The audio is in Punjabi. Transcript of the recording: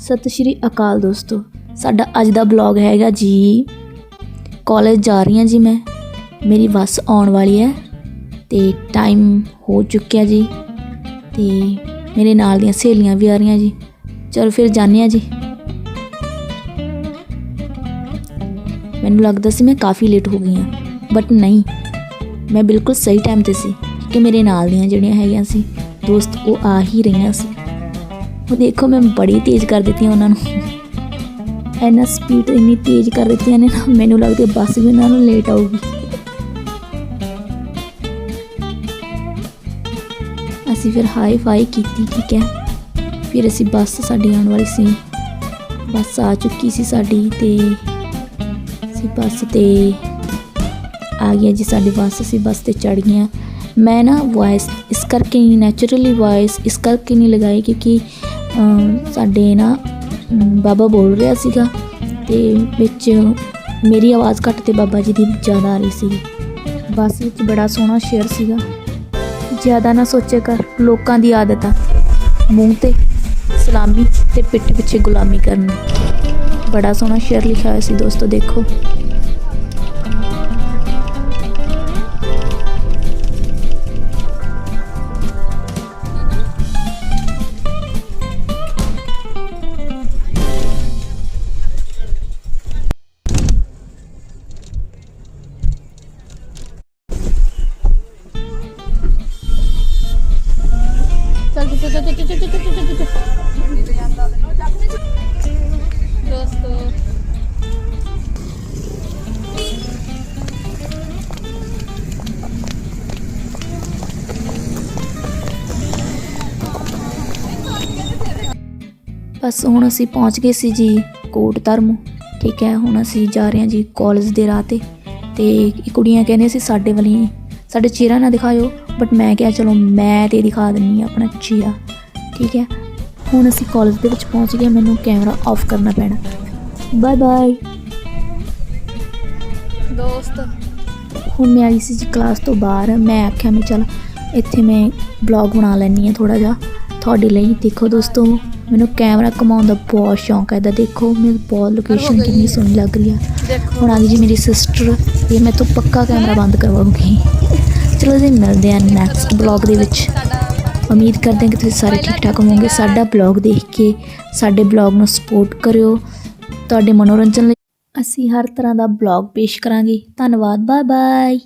ਸਤਿ ਸ਼੍ਰੀ ਅਕਾਲ ਦੋਸਤੋ। ਸਾਡਾ ਅੱਜ ਦਾ ਬਲੌਗ ਹੈਗਾ ਜੀ। ਕਾਲਜ ਜਾ ਰਹੀ ਹਾਂ ਜੀ ਮੈਂ। ਮੇਰੀ ਬੱਸ ਆਉਣ ਵਾਲੀ ਹੈ ਤੇ ਟਾਈਮ ਹੋ ਚੁੱਕਿਆ ਜੀ। ਤੇ ਮੇਰੇ ਨਾਲ ਦੀਆਂ ਸਹੇਲੀਆਂ ਵੀ ਆ ਰਹੀਆਂ ਜੀ। ਚਲੋ ਫਿਰ ਜਾਂਦੇ ਹਾਂ ਜੀ। ਮੈਨੂੰ ਲੱਗਦਾ ਸੀ ਮੈਂ ਕਾਫੀ ਲੇਟ ਹੋ ਗਈ ਹਾਂ ਬਟ ਨਹੀਂ। ਮੈਂ ਬਿਲਕੁਲ ਸਹੀ ਟਾਈਮ ਤੇ ਸੀ ਕਿ ਮੇਰੇ ਨਾਲ ਦੀਆਂ ਜਿਹੜੀਆਂ ਹੈਗੀਆਂ ਸੀ, ਦੋਸਤ ਉਹ ਆ ਹੀ ਰਹੀਆਂ ਸੀ। ਉਹ ਦੇਖੋ ਮੈਂ ਬੜੀ ਤੇਜ਼ ਕਰ ਦਿੱਤੀ ਉਹਨਾਂ ਨੂੰ। ਐਨਾ ਸਪੀਡ ਇੰਨੀ ਤੇਜ਼ ਕਰ ਦਿੱਤੀਆਂ ਨੇ ਨਾ, ਮੈਨੂੰ ਲੱਗਦਾ ਬੱਸ ਵੀ ਉਹਨਾਂ ਨੂੰ ਲੇਟ ਆਊਗੀ। ਅਸੀਂ ਫਿਰ ਹਾਈ ਫਾਈ ਕੀਤੀ, ਠੀਕ ਹੈ। ਫਿਰ ਅਸੀਂ ਬੱਸ ਸਾਡੀ ਆਉਣ ਵਾਲੀ ਸੀ। ਬੱਸ ਆ ਚੁੱਕੀ ਸੀ ਸਾਡੀ ਤੇ ਅਸੀਂ ਬੱਸ ਤੇ ਆ ਗਿਆ ਜੀ, ਸਾਡੀ ਬੱਸ ਅਸੀਂ ਬੱਸ ਤੇ ਚੜ ਗਈਆਂ। ਮੈਂ ਨਾ ਵੌਇਸ ਇਸ ਕਰਕੇ ਨਹੀਂ ਨੈਚੁਰਲੀ ਵੌਇਸ ਇਸ ਕਰਕੇ ਨਹੀਂ ਲਗਾਈ ਕਿਉਂਕਿ ਸਾਡੇ ਨਾ ਬਾਬਾ ਬੋਲ ਰਿਹਾ ਸੀਗਾ ਤੇ ਵਿੱਚ ਮੇਰੀ ਆਵਾਜ਼ ਘੱਟ ਤੇ ਬਾਬਾ ਜੀ ਦੀ ਜ਼ਿਆਦਾ ਆ ਰਹੀ ਸੀ ਬਸ ਵਿੱਚ ਬੜਾ ਸੋਹਣਾ ਸ਼ੇਰ ਸੀਗਾ। ਜ਼ਿਆਦਾ ਨਾ ਸੋਚਿਆ ਕਰ, ਲੋਕਾਂ ਦੀ ਆਦਤ ਆ। ਮੂੰਹ ਤੇ ਸਲਾਮੀ ਤੇ ਪਿੱਠ ਪਿੱਛੇ ਗੁਲਾਮੀ ਕਰਨੀ। ਬੜਾ ਸੋਹਣਾ ਸ਼ੇਰ ਲਿਖਿਆ ਹੋਇਆ ਸੀ ਦੋਸਤੋ, ਦੇਖੋ। ਦੋਸਤੋ ਬਸ ਹੁਣ ਅਸੀਂ ਪਹੁੰਚ ਗਏ ਸੀ ਜੀ ਕੋਟ ਧਰਮ ਠੀਕ ਹੈ, ਹੁਣ ਅਸੀਂ ਜਾ ਰਹੇ ਹਾਂ ਜੀ ਕਾਲਜ ਦੇ ਰਾਹ ਤੇ। ਤੇ ਇਹ ਕੁੜੀਆਂ ਕਹਿੰਦੀਆਂ ਸੀ ਸਾਡੇ ਵਾਲੀ ਸਾਡੇ ਚਿਹਰਾ ਨਾ ਦਿਖਾਇਓ ਬਟ ਮੈਂ ਕਿਹਾ ਚਲੋ ਮੈਂ ਤੇ ਦਿਖਾ ਦਿੰਨੀ ਆ ਆਪਣਾ ਚਿਹਰਾ। ਠੀਕ ਹੈ। ਹੁਣ ਅਸੀਂ ਕਾਲਜ ਦੇ ਵਿੱਚ ਪਹੁੰਚ ਗਏ ਮੈਨੂੰ ਕੈਮਰਾ ਆਫ ਕਰਨਾ ਪੈਣਾ। ਬਾਏ ਬਾਏ ਦੋਸਤ। ਹੁਣ ਮੈਂ ਆਈ ਸੀ ਜੀ ਕਲਾਸ ਤੋਂ ਬਾਹਰ। ਮੈਂ ਆਖਿਆ ਮੈਂ ਚਲ ਇੱਥੇ ਮੈਂ ਬਲੌਗ ਬਣਾ ਲੈਣੀ ਆ ਥੋੜਾ ਜਿਹਾ। ਤੁਹਾਡੇ ਲਈ ਦੇਖੋ ਦੋਸਤੋ ਮੈਨੂੰ ਕੈਮਰਾ ਘੁਮਾਉਣ ਦਾ ਬਹੁਤ ਸ਼ੌਂਕ ਹੈ। ਇਹਦਾ ਦੇਖੋ ਮੇਰੀ ਬਹੁਤ ਲੋਕੇਸ਼ਨ ਕਿੰਨੀ ਸੋਹਣੀ ਲੱਗ ਰਹੀ ਆ। ਹੁਣ ਆ ਗਈ ਜੀ ਮੇਰੀ ਸਿਸਟਰ ਤੇ ਮੈਂ ਤੋਂ ਪੱਕਾ ਕੈਮਰਾ ਬੰਦ ਕਰਵਾਉਂਗੀ ਚਲੋ ਜੀ ਮਿਲਦੇ ਆ ਨੈਕਸਟ ਬਲੌਗ ਦੇ ਵਿੱਚ। ਉਮੀਦ ਕਰਦੇ ਹਾਂ ਕਿ ਤੁਸੀਂ ਸਾਰੇ ਠੀਕ ਠਾਕ ਹੋਵੋਗੇ। ਸਾਡਾ ਬਲੌਗ ਦੇਖ ਕੇ, ਸਾਡੇ ਬਲੌਗ ਨੂੰ ਸਪੋਰਟ ਕਰਿਓ। ਤੁਹਾਡੇ ਮਨੋਰੰਜਨ ਲਈ ਅਸੀਂ ਹਰ ਤਰ੍ਹਾਂ ਦਾ ਬਲੌਗ ਪੇਸ਼ ਕਰਾਂਗੇ। ਧੰਨਵਾਦ। Bye bye